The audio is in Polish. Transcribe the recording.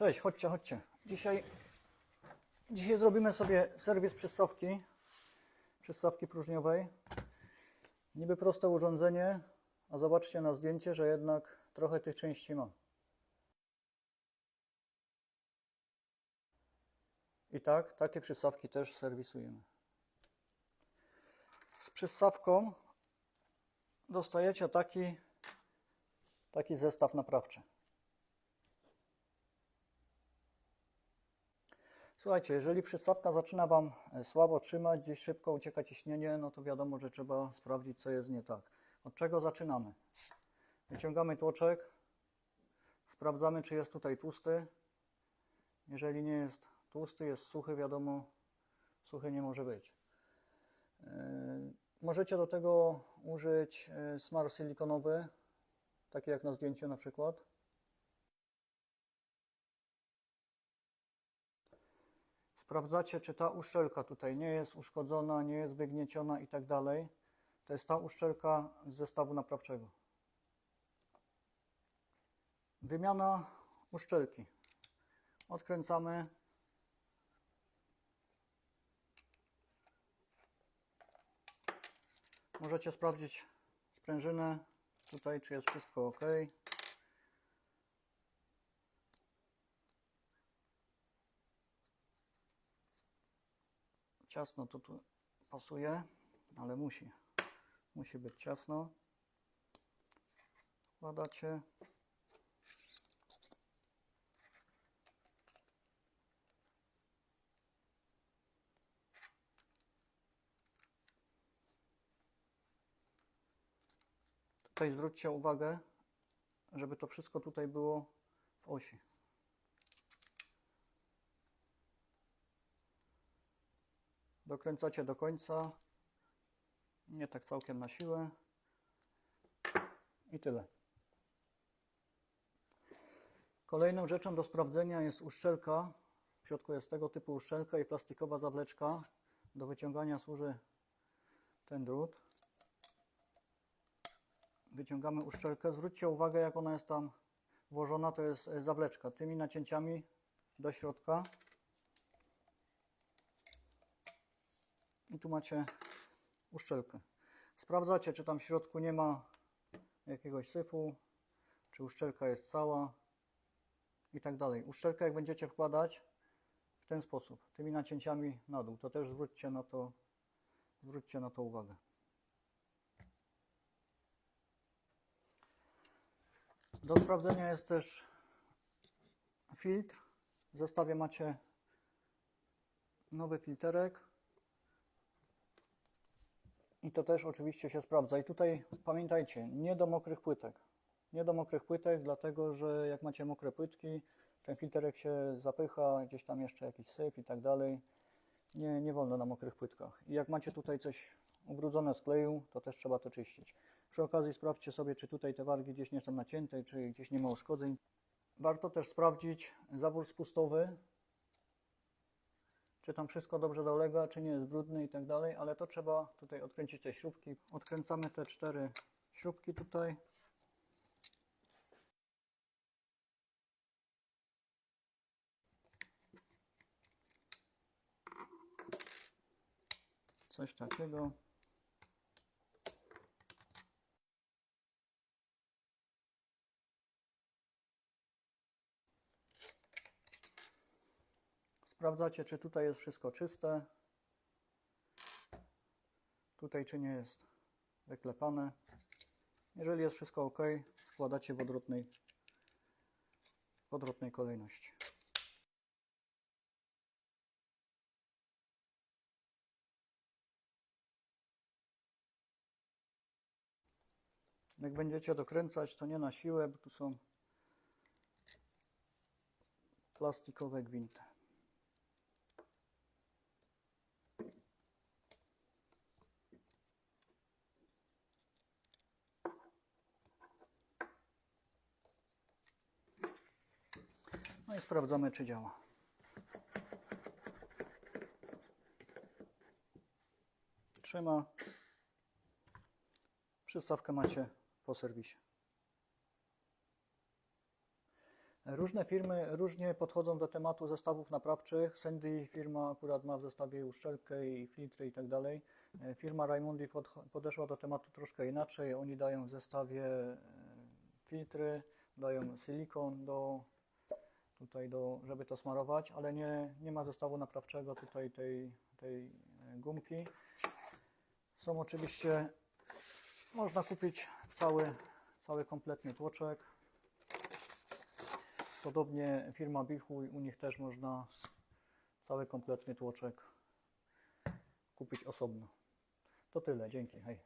Cześć, chodźcie, chodźcie. Dzisiaj, dzisiaj zrobimy sobie serwis przystawki, przystawki próżniowej. Niby proste urządzenie, a zobaczcie na zdjęcie, że jednak trochę tych części ma. I tak, takie przystawki też serwisujemy. Z przystawką dostajecie taki, taki zestaw naprawczy. Słuchajcie, jeżeli przystawka zaczyna Wam e, słabo trzymać, gdzieś szybko ucieka ciśnienie, no to wiadomo, że trzeba sprawdzić, co jest nie tak. Od czego zaczynamy? Wyciągamy tłoczek, sprawdzamy, czy jest tutaj tłusty. Jeżeli nie jest tłusty, jest suchy, wiadomo, suchy nie może być. Yy, Możecie do tego użyć e, smar silikonowy, taki jak na zdjęciu na przykład. Sprawdzacie, czy ta uszczelka tutaj nie jest uszkodzona, nie jest wygnieciona i tak dalej. To jest ta uszczelka z zestawu naprawczego. Wymiana uszczelki. Odkręcamy. Możecie sprawdzić sprężynę tutaj, czy jest wszystko ok. Ciasno to tu pasuje, ale musi. Musi być ciasno. Wkładacie. Tutaj zwróćcie uwagę, żeby to wszystko tutaj było w osi. Dokręcacie do końca. Nie tak całkiem na siłę. I tyle. Kolejną rzeczą do sprawdzenia jest uszczelka. W środku jest tego typu uszczelka i plastikowa zawleczka. Do wyciągania służy ten drut. Wyciągamy uszczelkę. Zwróćcie uwagę, jak ona jest tam włożona. To jest e, zawleczka. Tymi nacięciami do środka. I tu macie uszczelkę. Sprawdzacie, czy tam w środku nie ma jakiegoś syfu, czy uszczelka jest cała i tak dalej. Uszczelkę jak będziecie wkładać w ten sposób, tymi nacięciami na dół, to też zwróćcie na to, zwróćcie na to uwagę. Do sprawdzenia jest też filtr. W zestawie macie nowy filterek. I to też oczywiście się sprawdza. I tutaj pamiętajcie, nie do mokrych płytek. Nie do mokrych płytek, dlatego że jak macie mokre płytki, ten filterek się zapycha, gdzieś tam jeszcze jakiś syf i tak dalej. Nie, nie wolno na mokrych płytkach. I jak macie tutaj coś ubrudzone z kleju, to też trzeba to czyścić. Przy okazji sprawdźcie sobie, czy tutaj te wargi gdzieś nie są nacięte, czy gdzieś nie ma uszkodzeń. Warto też sprawdzić zawór spustowy, czy tam wszystko dobrze dolega, czy nie jest brudny i tak dalej, ale to trzeba tutaj odkręcić te śrubki. Odkręcamy te cztery śrubki tutaj. Coś takiego. Sprawdzacie, czy tutaj jest wszystko czyste. Tutaj, czy nie jest wyklepane. Jeżeli jest wszystko ok, składacie w odwrotnej, w odwrotnej kolejności. Jak będziecie dokręcać, to nie na siłę, bo tu są plastikowe gwinty. Sprawdzamy, czy działa. Trzyma. Przystawkę macie po serwisie. Różne firmy różnie podchodzą do tematu zestawów naprawczych. Sandy firma akurat ma w zestawie uszczelkę i filtry i tak dalej. Firma Raimundi podch- podeszła do tematu troszkę inaczej. Oni dają w zestawie e, filtry, dają silikon do tutaj do, żeby to smarować, ale nie, nie ma zestawu naprawczego tutaj tej, tej e, gumki. Są oczywiście, można kupić cały, cały kompletny tłoczek. Podobnie firma Bichuj, u nich też można cały kompletny tłoczek kupić osobno. To tyle, dzięki, hej.